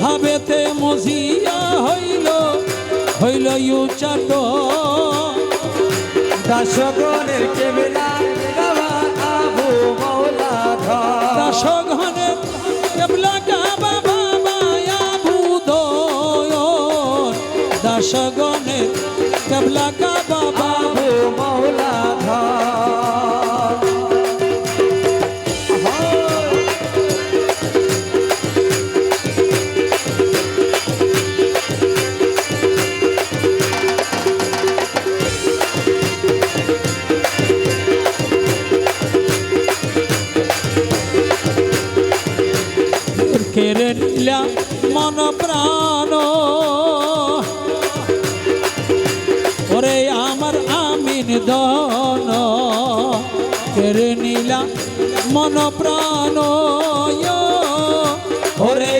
ভাবেতে মজিয়া হইল হইল ইউচাট দাসগণের কেবলা বাবা আবু মৌলা ধর দাসঘনে কেবলা কাবা বাবা বুদয়ন দাসগনে কেবলা কেড়ে নিলাম মন প্রাণ। ওরে আমার আমিন দন কেড়ে নিলাম মন প্রাণ। ওরে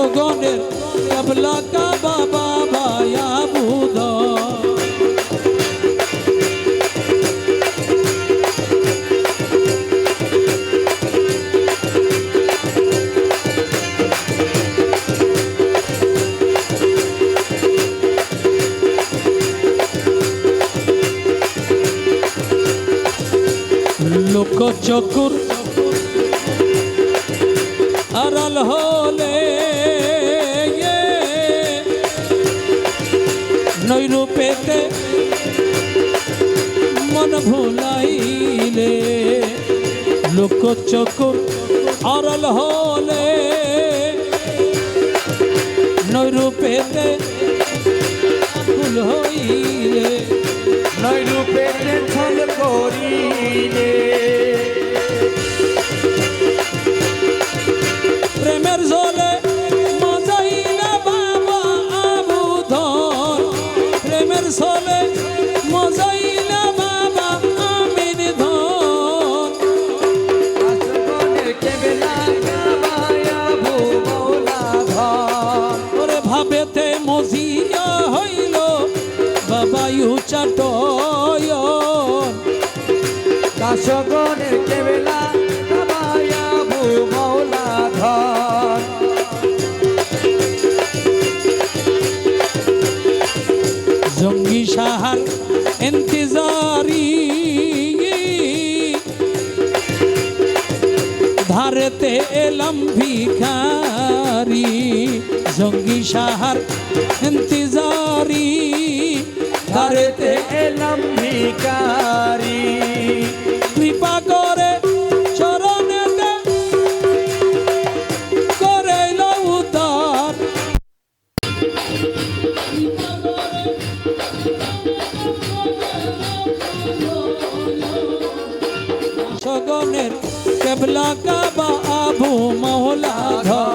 রসগণের কাবলা কাবা বাবা বুধ লোক চকুর আড়াল হলে নৈরূপেতে মন ভুলাইলে লোক চকুর অরল হলে নৈরূপেতে ফুল হইলে জলে মজাইলে বাবা আমির ধন। ওরে ভাবেতে মজিয়া হইল বাবা ইউচাটয়ন চাটয় কেবলা জঙ্গি সাহার ইন্তজারি। ধারেতে এলাম ভিখারি জঙ্গি সাহার ইন্তজারি। ধারেতে এলাম ভিকারি কৃপা করে গগনের কেবলা কাবা আবু মহলা ঘর।